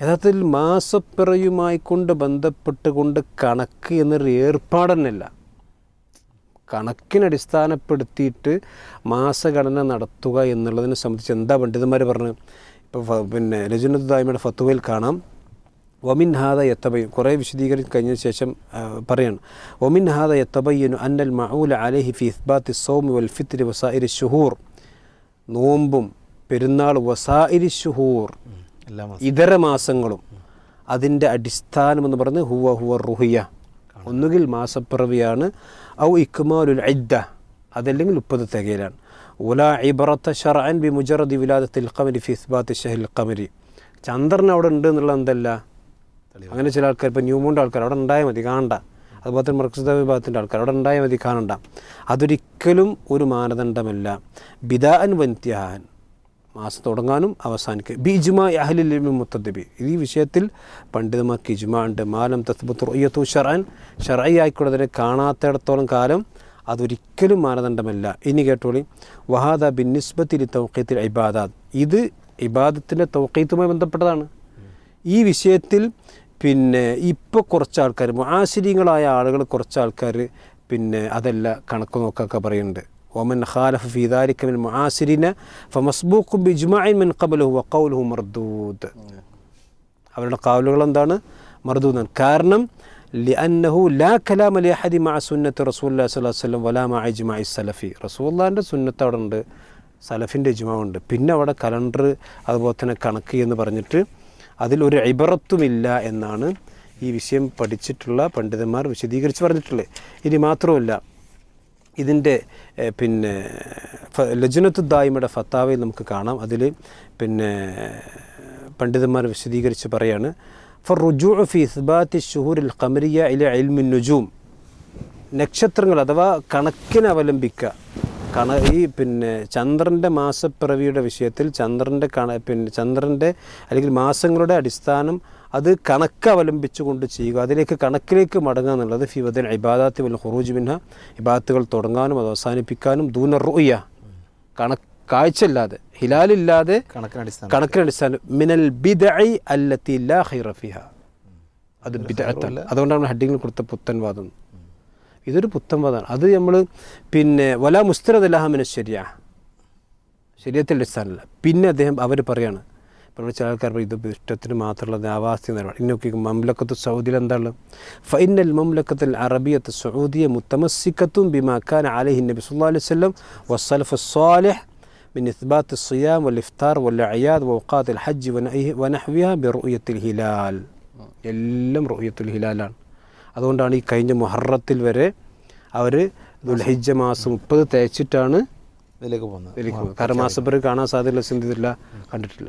യഥാർത്ഥത്തിൽ മാസപ്പിറയുമായി കൊണ്ട് ബന്ധപ്പെട്ടുകൊണ്ട് കണക്ക് എന്നൊരു ഏർപ്പാടന്നല്ല. കണക്കിനടിസ്ഥാനപ്പെടുത്തിയിട്ട് മാസഗണന നടത്തുക എന്നുള്ളതിനെ സംബന്ധിച്ച് എന്താ പണ്ഡിതന്മാർ പറഞ്ഞു? ഇപ്പോൾ പിന്നെ രജനദായ്മയുടെ ഫത്തുവയിൽ കാണാം. ഒമിൻ ഹാദ യത്തബയ്യൻ കുറേ വിശദീകരിച്ച് കഴിഞ്ഞ ശേഷം പറയണം. ഒമിൻ ഹാദ യത്തബയ്യനു അന്നൽ മഊല അലഹി ഫി ഇസ്ബാത്തി സൗമി വൽ ഫിത്രി വസായിരി ഷുഹൂർ നോമ്പും പെരുന്നാൾ വസായിരി ഷുഹൂർ ഇതര മാസങ്ങളും അതിന്റെ അടിസ്ഥാനം എന്ന് പറയുന്നത് ഹുവ ഹുവ റുഹിയ. ഒന്നുകിൽ മാസപ്പിറവിയാണ് ഔ ഇക്മാലുൽ ഇദ്ദ അതല്ലെങ്കിൽ മുപ്പത് തികയിലാണ്. ഉല ഇബറത്ത ഷറാൻ ബി മുജറദി വിലാദത്തിൽ ഖമരി ഫിസ്ബാത്ത് ഷഹിൽ ഖമരി. ചന്ദ്രൻ അവിടെ ഉണ്ട് എന്നുള്ള എന്തല്ല? അങ്ങനെ ചില ആൾക്കാർ ഇപ്പോൾ ന്യൂമോണ്ട് ആൾക്കാർ അവിടെ ഉണ്ടായാൽ മതി കാണണ്ട. അതുപോലെ തന്നെ മർക്സിത വിഭാഗത്തിന്റെ ആൾക്കാർ അവിടെ ഉണ്ടായാൽ മതി കാണണ്ട. അതൊരിക്കലും ഒരു മാനദണ്ഡമല്ല. ബിദാൻ വന്ത്യാൻ മാസം തുടങ്ങാനും അവസാനിക്കുക ബി ഇജ്മാ അഹലിൽ മുത്തദ്ബി ഈ വിഷയത്തിൽ പണ്ഡിതമാർക്ക് ഇജ്മാ ഉണ്ട്. മാലം തസ്ബത്ത് റൊയ്യത്തു ഷറാൻ ഷറായി ആയിക്കൂടെ അതിനെ കാണാത്തിടത്തോളം കാലം അതൊരിക്കലും മാനദണ്ഡമല്ല. ഇനി കേട്ടോളി. വഹാദ ബിൻ നിസ്ബത്തിൽ തൗക്കീത്തിൽ ഇബാദാദ് ഇത് ഇബാദത്തിന്റെ തൗക്കീത്തുമായി ബന്ധപ്പെട്ടതാണ്. ഈ വിഷയത്തിൽ പിന്നെ ഇപ്പോൾ കുറച്ച് ആൾക്കാർ ആശ്ചര്യങ്ങളായ ആളുകൾ കുറച്ച് ആൾക്കാർ പിന്നെ അതല്ല കണക്ക് നോക്കൊക്കെ പറയുന്നുണ്ട്. ഒമൻ خالف في ذلك من معاصرنا فمسبوق بإجماع من قبله وقوله مردود. അവരുടെ കാവലുകൾ എന്താണ്? മർദൂദാണ് കാരണം ലിഅന്നഹു ലാ കലാമ ലി അഹദി മഅ സുന്നത്ത് റസൂലുള്ളാഹി സ്വല്ലല്ലാഹു അലൈഹി വസല്ലം വലാ മഅ ഇജ്മാഇ സലഫി. റസൂലുള്ളാഹിന്റെ സുന്നത്ത് അവിടെ ഉണ്ട്. സലഫിന്റെ ഇജ്മാ ഉണ്ട്. പിന്നെ അവിടെ കലണ്ടർ അതുപോലെ തന്നെ കണക്ക് എന്ന് പറഞ്ഞിട്ട് അതിലൊരു ഇബറത്തുമില്ല എന്നാണ് ഈ വിഷയം പഠിച്ചിട്ടുള്ള പണ്ഡിതന്മാർ വിശദീകരിച്ച് പറഞ്ഞിട്ടുള്ളത്. ഇനി മാത്രമല്ല ഇതിന്റെ പിന്നെ ഫ- ദായ്മയുടെ ദായിമയുടെ ഫത്താവയിൽ നമുക്ക് കാണാം. അതിൽ പിന്നെ പണ്ഡിതന്മാർ വിശദീകരിച്ച് പറയാണ് ഫർ റുജു ഫി ഇസ്ബാത്തി ഷുഹൂരിൽ ഖമരിയ ഇല അൽമിൻ നുജൂം. നക്ഷത്രങ്ങൾ അഥവാ കണക്കിനെ അവലംബിക്കുക. കണ ഈ പിന്നെ ചന്ദ്രന്റെ മാസപ്പിറവിയുടെ വിഷയത്തിൽ ചന്ദ്രന്റെ കണ പിന്നെ ചന്ദ്രന്റെ അല്ലെങ്കിൽ മാസങ്ങളുടെ അടിസ്ഥാനം അത് കണക്ക് അവലംബിച്ചുകൊണ്ട് ചെയ്യുക. അതിലേക്ക് കണക്കിലേക്ക് മടങ്ങുക എന്നുള്ളത് ഫിവദൽ ഇബാദാത്തി വൽ ഹുറൂജ് മിൻഹ. ഇബാദത്തുകൾ തുടങ്ങാനും അത് അവസാനിപ്പിക്കാനും ദൂന റൂയ കണക്ക് കാഴ്ചയില്ലാതെ ഹിലാലില്ലാതെ കണക്കിനടിസ്ഥാനം കണക്കിനടിസ്ഥാനം മിനൽ ബിദഇ അല്ലത്തി ലാ ഖൈറ ഫിഹ. അത് ബിദഅത്തല്ല അതുകൊണ്ടാണ് ഹഡിങ്ങിൽ കൊടുത്ത പുത്തൻവാദം. ഇതൊരു പുത്തൻവാദമാണ് അത് നമ്മൾ പിന്നെ വല മുസ്തരദലഹമിന ശരിയാ ശരീരത്തിൻ്റെ അടിസ്ഥാനമല്ല പിന്നെ അദ്ദേഹം അവർ പറയാണ് ഇപ്പോൾ ചില ആൾക്കാർ പറയും ഇത് ഇഷ്ടത്തിന് മാത്രമുള്ളത് ആവാസി നിലപാട് ഇന്നൊക്കെ മംലക്കത്ത് സൗദിയിൽ എന്താണ് ഫൈനൽ മംലക്കത്തിൽ അറബിയത്ത് സൗദിയ മുത്തമസിക്കത്തും ബിമാക്കാൻ അലഹി നബി സല്ലാ അലൈഹി വസല്ലം വസ്സലഫ് സ്വാലിഹ് من إثبات الصيام والإفطار والأعياد وأوقات الحج ونحيه- ونحوها برؤية الهلال എല്ലാം റൂയത്തുൽ ഹിലാലാണ് അതുകൊണ്ടാണ് ഈ കഴിഞ്ഞ മുഹറത്തിൽ വരെ അവർ ദുൽഹിജ മാസം മുപ്പത് തേച്ചിട്ടാണ് ഇതിലേക്ക് പോകുന്നത്. കാരണം മാസപ്പേര് കാണാൻ സാധ്യതയുള്ള ചിന്തിച്ചില്ല കണ്ടിട്ടില്ല.